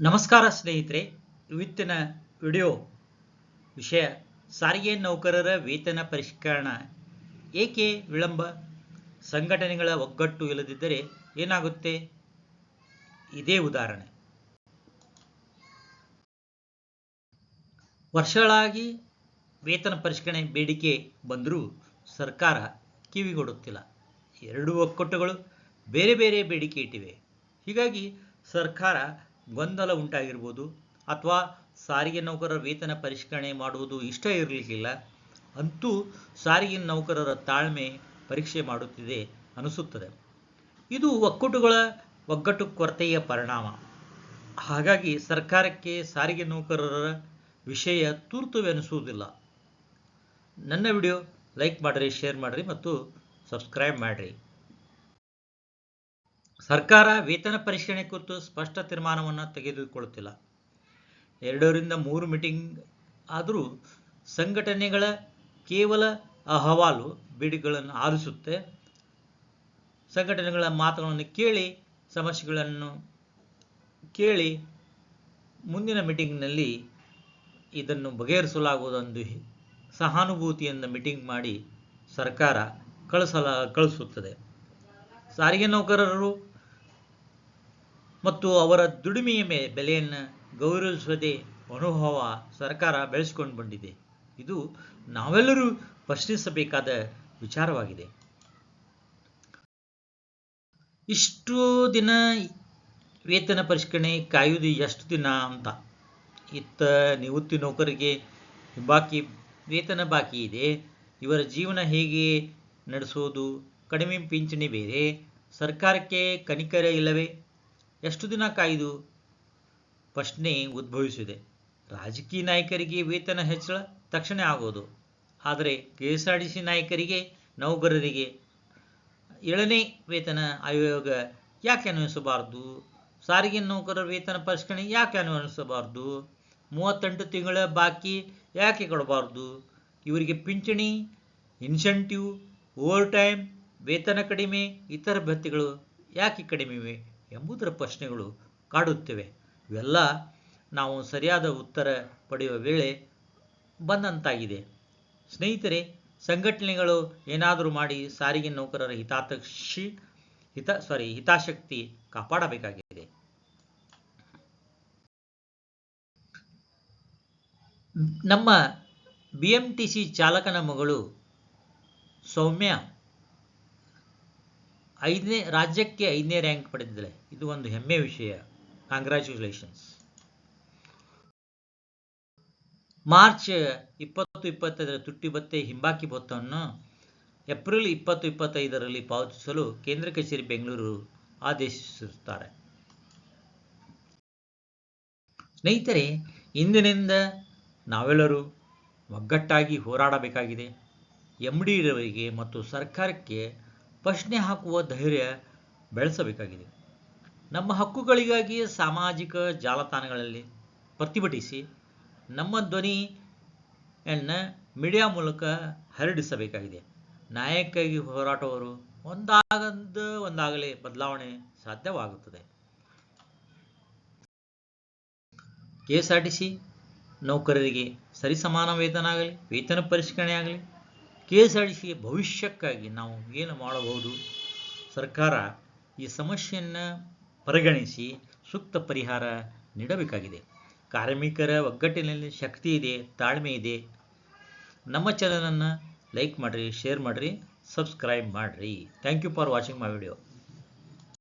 ನಮಸ್ಕಾರ ಸ್ನೇಹಿತರೆ. ಇವತ್ತಿನ ವಿಡಿಯೋ ವಿಷಯ ಸಾರಿಗೆ ನೌಕರರ ವೇತನ ಪರಿಷ್ಕರಣ. ಏಕೆ ವಿಳಂಬ? ಸಂಘಟನೆಗಳ ಒಗ್ಗಟ್ಟು ಇಲ್ಲದಿದ್ದರೆ ಏನಾಗುತ್ತೆ? ಇದೇ ಉದಾಹರಣೆ. ವರ್ಷಗಳಾಗಿ ವೇತನ ಪರಿಷ್ಕರಣೆ ಬೇಡಿಕೆ ಬಂದರೂ ಸರ್ಕಾರ ಕಿವಿಗೊಡುತ್ತಿಲ್ಲ. ಎರಡೂ ಒಕ್ಕೂಟಗಳು ಬೇರೆ ಬೇರೆ ಬೇಡಿಕೆ ಇಟ್ಟಿವೆ. ಹೀಗಾಗಿ ಸರ್ಕಾರ ಗೊಂದಲ ಉಂಟಾಗಿರ್ಬೋದು ಅಥವಾ ಸಾರಿಗೆ ನೌಕರರ ವೇತನ ಪರಿಷ್ಕರಣೆ ಮಾಡುವುದು ಇಷ್ಟ ಇರಲಿಕ್ಕಿಲ್ಲ, ಅಂತೂ ಸಾರಿಗೆ ನೌಕರರ ತಾಳ್ಮೆ ಪರೀಕ್ಷೆ ಮಾಡುತ್ತಿದೆ ಅನಿಸುತ್ತದೆ. ಇದು ಒಕ್ಕೂಟಗಳ ಒಗ್ಗಟ್ಟು ಕೊರತೆಯ ಪರಿಣಾಮ. ಹಾಗಾಗಿ ಸರ್ಕಾರಕ್ಕೆ ಸಾರಿಗೆ ನೌಕರರ ವಿಷಯ ತುರ್ತುವೆನಿಸುವುದಿಲ್ಲ. ನನ್ನ ವಿಡಿಯೋ ಲೈಕ್ ಮಾಡಿರಿ, ಶೇರ್ ಮಾಡಿರಿ ಮತ್ತು ಸಬ್ಸ್ಕ್ರೈಬ್ ಮಾಡಿರಿ. ಸರ್ಕಾರ ವೇತನ ಪರಿಷ್ಕರಣೆ ಕುರಿತು ಸ್ಪಷ್ಟ ತೀರ್ಮಾನವನ್ನು ತೆಗೆದುಕೊಳ್ಳುತ್ತಿಲ್ಲ. ಎರಡರಿಂದ ಮೂರು ಮೀಟಿಂಗ್ ಆದರೂ ಸಂಘಟನೆಗಳ ಕೇವಲ ಅಹವಾಲು ಬೇಡಿಕೆಗಳನ್ನು ಆಲಿಸುತ್ತೆ ಸಂಘಟನೆಗಳ ಮಾತುಗಳನ್ನು ಕೇಳಿ, ಸಮಸ್ಯೆಗಳನ್ನು ಕೇಳಿ ಮುಂದಿನ ಮೀಟಿಂಗ್ನಲ್ಲಿ ಇದನ್ನು ಬಗೆಹರಿಸಲಾಗುವುದೊಂದು ಸಹಾನುಭೂತಿಯಿಂದ ಮೀಟಿಂಗ್ ಮಾಡಿ ಸರ್ಕಾರ ಕಳಿಸಲ, ಕಳಿಸುತ್ತದೆ. ಸಾರಿಗೆ ನೌಕರರು ಮತ್ತು ಅವರ ದುಡಿಮೆಯ ಮೇ, ಬೆಲೆಯನ್ನು ಗೌರವಿಸುವುದೇ ಅನುಭವ ಸರ್ಕಾರ ಬೆಳೆಸಿಕೊಂಡು ಬಂದಿದೆ. ಇದು ನಾವೆಲ್ಲರೂ ಪ್ರಶ್ನಿಸಬೇಕಾದ ವಿಚಾರವಾಗಿದೆ. ಇಷ್ಟು ದಿನ ವೇತನ ಪರಿಷ್ಕರಣೆ ಕಾಯುವುದು ಎಷ್ಟು ದಿನ ಅಂತ. ಇತ್ತ ನಿವೃತ್ತಿ ನೌಕರಿಗೆ ಬಾಕಿ, ವೇತನ ಬಾಕಿ ಇದೆ. ಇವರ ಜೀವನ ಹೇಗೆ ನಡೆಸೋದು? ಕಡಿಮೆ ಪಿಂಚಣಿ ಬೇರೆ. ಸರ್ಕಾರಕ್ಕೆ ಕನಿಕರ ಇಲ್ಲವೇ? ಎಷ್ಟು ದಿನ ಕಾಯ್ದು ಪ್ರಶ್ನೆ ಉದ್ಭವಿಸಿದೆ. ರಾಜಕೀಯ ನಾಯಕರಿಗೆ ವೇತನ ಹೆಚ್ಚಳ ತಕ್ಷಣ ಆಗೋದು. ಆದರೆ K S R T C ನಾಯಕರಿಗೆ, ನೌಕರರಿಗೆ ಏಳನೇ ವೇತನ ಆಯೋಗ ಯಾಕೆ ಅನ್ವಯಿಸಬಾರ್ದು? ಸಾರಿಗೆ ನೌಕರರ ವೇತನ ಪರಿಷ್ಕರಣೆ ಯಾಕೆ ಅನ್ವಯಿಸಬಾರ್ದು? ಮೂವತ್ತೆಂಟು ತಿಂಗಳ ಬಾಕಿ ಯಾಕೆ ಕೊಡಬಾರ್ದು? ಇವರಿಗೆ ಪಿಂಚಣಿ, ಇನ್ಸೆಂಟಿವ್ ಓವರ್ ಟೈಮ್ ವೇತನ ಕಡಿಮೆ, ಇತರ ಭತ್ಯೆಗಳು ಯಾಕೆ ಕಡಿಮೆ ಎಂಬುದರ ಪ್ರಶ್ನೆಗಳು ಕಾಡುತ್ತಿವೆ. ಇವೆಲ್ಲ ನಾವು ಸರಿಯಾದ ಉತ್ತರ ಪಡೆಯುವ ವೇಳೆ ಬಂದಂತಾಗಿದೆ. ಸ್ನೇಹಿತರೆ, ಸಂಘಟನೆಗಳು ಏನಾದರೂ ಮಾಡಿ ಸಾರಿಗೆ ನೌಕರರ ಹಿತಾತಕ್ಷಿ ಹಿತ ಸಾರಿ ಹಿತಾಸಕ್ತಿ ಕಾಪಾಡಬೇಕಾಗಿದೆ. ನಮ್ಮ ಬಿ ಎಂ ಟಿ ಸಿ ಚಾಲಕನ ಮಗಳು ಸೌಮ್ಯ ಐದನೇ, ರಾಜ್ಯಕ್ಕೆ ಐದನೇ ರ್ಯಾಂಕ್ ಪಡೆದಿದ್ದಾಳೆ. ಇದು ಒಂದು ಹೆಮ್ಮೆ ವಿಷಯ. ಕಾಂಗ್ರ್ಯಾಚುಲೇಷನ್ಸ್ ಮಾರ್ಚ್ ಇಪ್ಪತ್ತು ಇಪ್ಪತ್ತೈದರ ತುಟ್ಟಿ ಭತ್ತೆ ಹಿಂಬಾಕಿ ಭತ್ತವನ್ನು ಏಪ್ರಿಲ್ ಇಪ್ಪತ್ತು ಇಪ್ಪತ್ತೈದರಲ್ಲಿ ಪಾವತಿಸಲು ಕೇಂದ್ರ ಕಚೇರಿ ಬೆಂಗಳೂರು ಆದೇಶಿಸುತ್ತಾರೆ. ಸ್ನೇಹಿತರೆ, ಇಂದಿನಿಂದ ನಾವೆಲ್ಲರೂ ಒಗ್ಗಟ್ಟಾಗಿ ಹೋರಾಡಬೇಕಾಗಿದೆ. ಎಂ ಡಿ ಮತ್ತು ಸರ್ಕಾರಕ್ಕೆ ಪ್ರಶ್ನೆ ಹಾಕುವ ಧೈರ್ಯ ಬೆಳೆಸಬೇಕಾಗಿದೆ. ನಮ್ಮ ಹಕ್ಕುಗಳಿಗಾಗಿ ಸಾಮಾಜಿಕ ಜಾಲತಾಣಗಳಲ್ಲಿ ಪ್ರತಿಭಟಿಸಿ ನಮ್ಮ ಧ್ವನಿಯನ್ನು ಮೀಡಿಯಾ ಮೂಲಕ ಹರಡಿಸಬೇಕಾಗಿದೆ. ನಾಯಕಾಗಿ ಹೋರಾಟವರು ಒಂದಾಗದ ಒಂದಾಗಲೇ ಬದಲಾವಣೆ ಸಾಧ್ಯವಾಗುತ್ತದೆ. K S R T C ನೌಕರರಿಗೆ ಸರಿಸಮಾನ ವೇತನ ಆಗಲಿ, ವೇತನ ಪರಿಷ್ಕರಣೆ ಆಗಲಿ ಕೆ ಎಸ್ ಆರ್ ಟಿ ಭವಿಷ್ಯಕ್ಕಾಗಿ ನಾವು ಏನು ಮಾಡಬಹುದು? ಸರ್ಕಾರ ಈ ಸಮಸ್ಯೆಯನ್ನು ಪರಿಗಣಿಸಿ ಸೂಕ್ತ ಪರಿಹಾರ ನೀಡಬೇಕಾಗಿದೆ. ಕಾರ್ಮಿಕರ ಒಗ್ಗಟ್ಟಿನಲ್ಲಿ ಶಕ್ತಿ ಇದೆ, ತಾಳ್ಮೆ ಇದೆ. ನಮ್ಮ ಚಾನಲನ್ನು ಲೈಕ್ ಮಾಡಿರಿ ಶೇರ್ ಮಾಡಿರಿ ಸಬ್ಸ್ಕ್ರೈಬ್ ಮಾಡಿರಿ. Thank you for watching my video